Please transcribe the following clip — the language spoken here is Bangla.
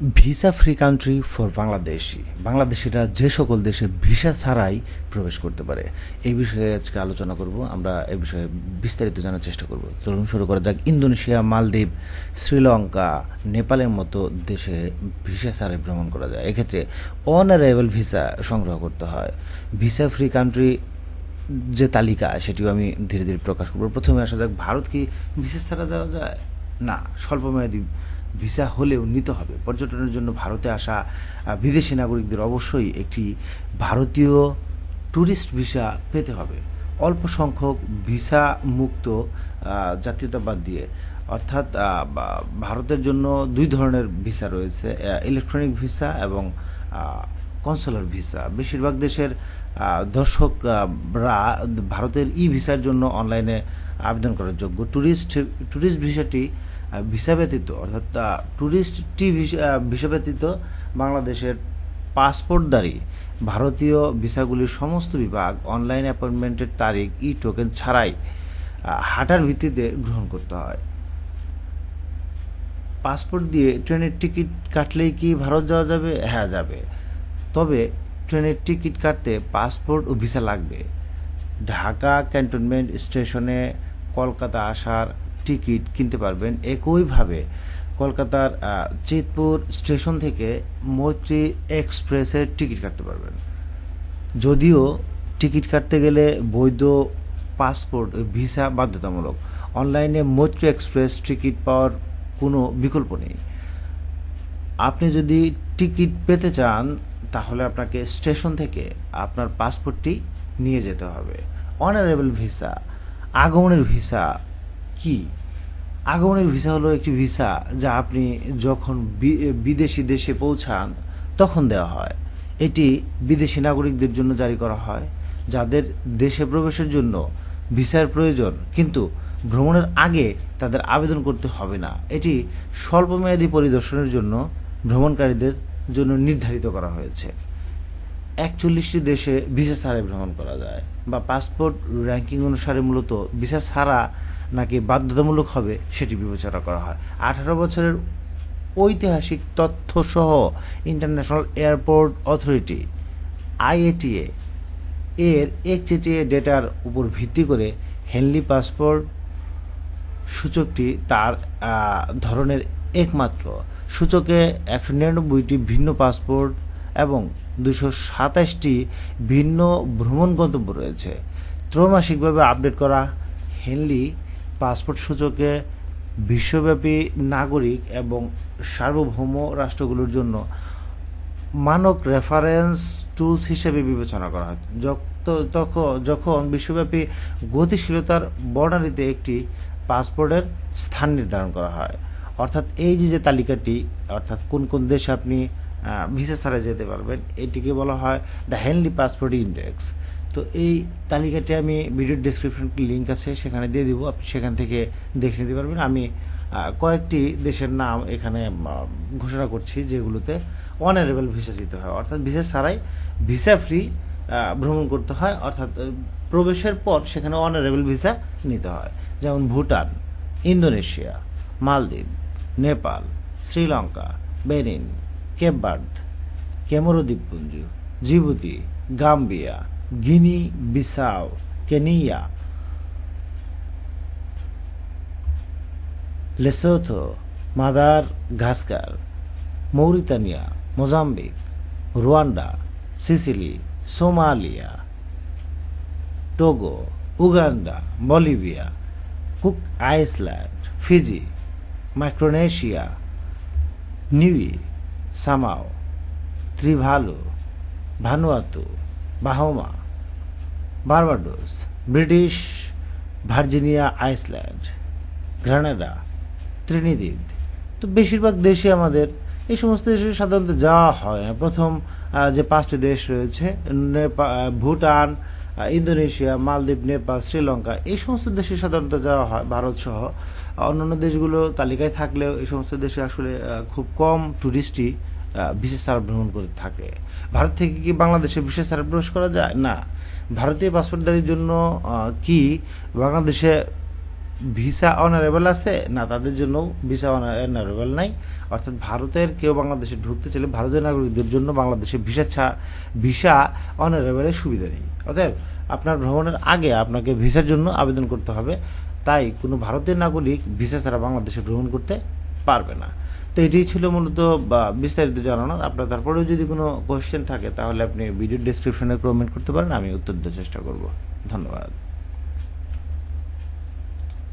Visa free country for Bangladeshi. বাংলাদেশিরা যে সকল দেশে ভিসা ছাড়াই প্রবেশ করতে পারে। এই বিষয়ে আজকে আলোচনা করব। আমরা এই বিষয়ে বিস্তারিত জানার চেষ্টা করব। চলুন শুরু করা যাক। ইন্দোনেশিয়া, মালদ্বীপ, শ্রীলঙ্কা, নেপালের মতো দেশে ভিসা ছাড়াই ভ্রমণ করা যায়। এক্ষেত্রে অনারেবল ভিসা সংগ্রহ করতে হয়। ভিসা ফ্রি কান্ট্রি যে তালিকা, সেটিও আমি ধীরে ধীরে প্রকাশ করব। প্রথমে আসা যাক, ভারত কি ভিসা ছাড়া যাওয়া যায়? না, স্বল্পমেয়াদী ভিসা হলেও নিতে হবে। পর্যটনের জন্য ভারতে আসা বিদেশি নাগরিকদের অবশ্যই একটি ভারতীয় ট্যুরিস্ট ভিসা পেতে হবে। অল্প সংখ্যক ভিসা মুক্ত জাতীয়তাবাদ দিয়ে। অর্থাৎ ভারতের জন্য দুই ধরনের ভিসা রয়েছে ইলেকট্রনিক ভিসা এবং কনসুলার ভিসা। বেশিরভাগ দেশের দর্শকরা ভারতের ই ভিসার জন্য অনলাইনে আবেদন করার যোগ্য। ট্যুরিস্ট ট্যুরিস্ট ভিসাটি ভিসা ব্যতীত, অর্থাৎ ট্যুরিস্ট টি ভিসা ব্যতীত বাংলাদেশের পাসপোর্টধারী ভারতীয় ভিসাগুলির সমস্ত বিভাগ অনলাইন অ্যাপয়েন্টমেন্টের তারিখ ই টোকেন ছাড়াই হাঁটার ভিত্তিতে গ্রহণ করতে হয়। পাসপোর্ট দিয়ে ট্রেনের টিকিট কাটলেই কি ভারত যাওয়া যাবে? হ্যাঁ যাবে। তবে ট্রেনের টিকিট কাটতে পাসপোর্ট ও ভিসা লাগবে। ঢাকা ক্যান্টনমেন্ট স্টেশনে কলকাতা আসার টিকিট কিনতে পারবেন একইভাবে কলকাতার চিতপুর স্টেশন থেকে মৈত্রী এক্সপ্রেসের টিকিট কাটতে পারবেন। যদিও টিকিট কাটতে গেলে বৈধ পাসপোর্ট, ভিসা বাধ্যতামূলক। অনলাইনে মৈত্রী এক্সপ্রেস টিকিট পাওয়ার কোনো বিকল্প নেই। আপনি যদি টিকিট পেতে চান, তাহলে আপনাকে স্টেশন থেকে আপনার পাসপোর্টটি নিয়ে যেতে হবে। অনারেবল ভিসা, আগমনের ভিসা কি? আগমনের ভিসা হলো একটি ভিসা যা আপনি যখন বিদেশি দেশে পৌঁছান, তখন দেওয়া হয়। এটি বিদেশি নাগরিকদের জন্য জারি করা হয়, যাদের দেশে প্রবেশের জন্য ভিসার প্রয়োজন, কিন্তু ভ্রমণের আগে তাদের আবেদন করতে হবে না। এটি স্বল্পমেয়াদী পরিদর্শনের জন্য ভ্রমণকারীদের জন্য নির্ধারিত করা হয়েছে। একচল্লিশটি দেশে ভিসা ছাড়াই ভ্রমণ করা যায় বা পাসপোর্ট র্যাঙ্কিং অনুসারে মূলত ভিসা ছাড়া নাকি বাধ্যতামূলক হবে সেটি বিবেচনা করা হয়। আঠারো বছরের ঐতিহাসিক তথ্য সহ ইন্টারন্যাশনাল এয়ারপোর্ট অথরিটি, আইএটিএ, এর একচেটিয়া ডেটার উপর ভিত্তি করে হেনলি পাসপোর্ট সূচকটি তার ধরনের একমাত্র। সূচকে একশো নিরানব্বইটি ভিন্ন পাসপোর্ট এবং দুশো সাতাশটি ভিন্ন ভ্রমণ গন্তব্য রয়েছে। ত্রৈমাসিকভাবে আপডেট করা হেনলি পাসপোর্ট সূচকে বিশ্বব্যাপী নাগরিক এবং সার্বভৌম রাষ্ট্রগুলোর জন্য মানক রেফারেন্স টুলস হিসেবে বিবেচনা করা হয়। তখন যখন বিশ্বব্যাপী গতিশীলতার বর্ণালীতে একটি পাসপোর্টের স্থান নির্ধারণ করা হয়, অর্থাৎ এই যে যে তালিকাটি, অর্থাৎ কোন কোন দেশে আপনি ভিসা ছাড়া যেতে পারবেন। এটিকে বলা হয় দ্য হেনলি পাসপোর্ট ইন্ডেক্স তো এই তালিকাটি আমি ভিডিও ডিসক্রিপশন লিঙ্ক আছে, সেখানে দিয়ে দিব। আপনি সেখান থেকে দেখে নিতে পারবেন। আমি কয়েকটি দেশের নাম এখানে ঘোষণা করছি, যেগুলোতে অনারেবল ভিসা দিতে হয়। অর্থাৎ ভিসা ছাড়াই ভিসা ফ্রি ভ্রমণ করতে হয়। অর্থাৎ প্রবেশের পর সেখানে অনারেবল ভিসা নিতে হয়। যেমন Bhutan, Indonesia, Maldives, Nepal, Sri Lanka, Benin কেপবার্দ কেমরো দ্বীপপুঞ্জ Djibouti Gambia Guinea Bissau Kenya Lesotho Madagascar Mauritania Mozambique Rwanda Seychelles Somalia Togo Uganda Bolivia Cook Island Fiji Micronesia Niue Samoa, Tuvalu, Vanuatu, Bahamas, Barbados, British, Virginia, Iceland, Grenada, Trinidad. তো বেশিরভাগ দেশে আমাদের, এই সমস্ত দেশে সাধারণত যাওয়া হয় না প্রথম যে পাঁচটি দেশ রয়েছে ভুটান ইন্দোনেশিয়া, মালদ্বীপ, নেপাল, শ্রীলঙ্কা, এই সমস্ত দেশে সাধারণত যাওয়া হয়, ভারত সহ, অন্যান্য দেশগুলো তালিকায় থাকলেও এই সমস্ত দেশে আসলে খুব কম ট্যুরিস্টই বিশেষ ছাড়া ভ্রমণ করে থাকে। ভারত থেকে কি বাংলাদেশে বিশেষ ছাড়া প্রবেশ করা যায়? না। ভারতীয় পাসপোর্টধারীর জন্য কি বাংলাদেশে ভিসা অনারেবল আছে? না, তাদের জন্য ভিসা অনারেবল নাই। অর্থাৎ ভারতের কেউ বাংলাদেশে ঢুকতে চাইলে ভারতীয় নাগরিকদের জন্য বাংলাদেশে ভিসা ছা, ভিসা অনারেবলের সুবিধা নেই। অতএব আপনার ভ্রমণের আগে আপনাকে ভিসার জন্য আবেদন করতে হবে। তাই কোনো ভারতীয় নাগরিক ভিসা ছাড়া বাংলাদেশে ভ্রমণ করতে পারবে না। তো এটি ছিল মূলত বিস্তারিত জানানোর। আপনার তারপরেও যদি কোনো কোয়েশ্চেন থাকে, তাহলে আপনি ভিডিও ডিসক্রিপশনে কমেন্ট করতে পারেন, আমি উত্তর দেওয়ার চেষ্টা করব। ধন্যবাদ।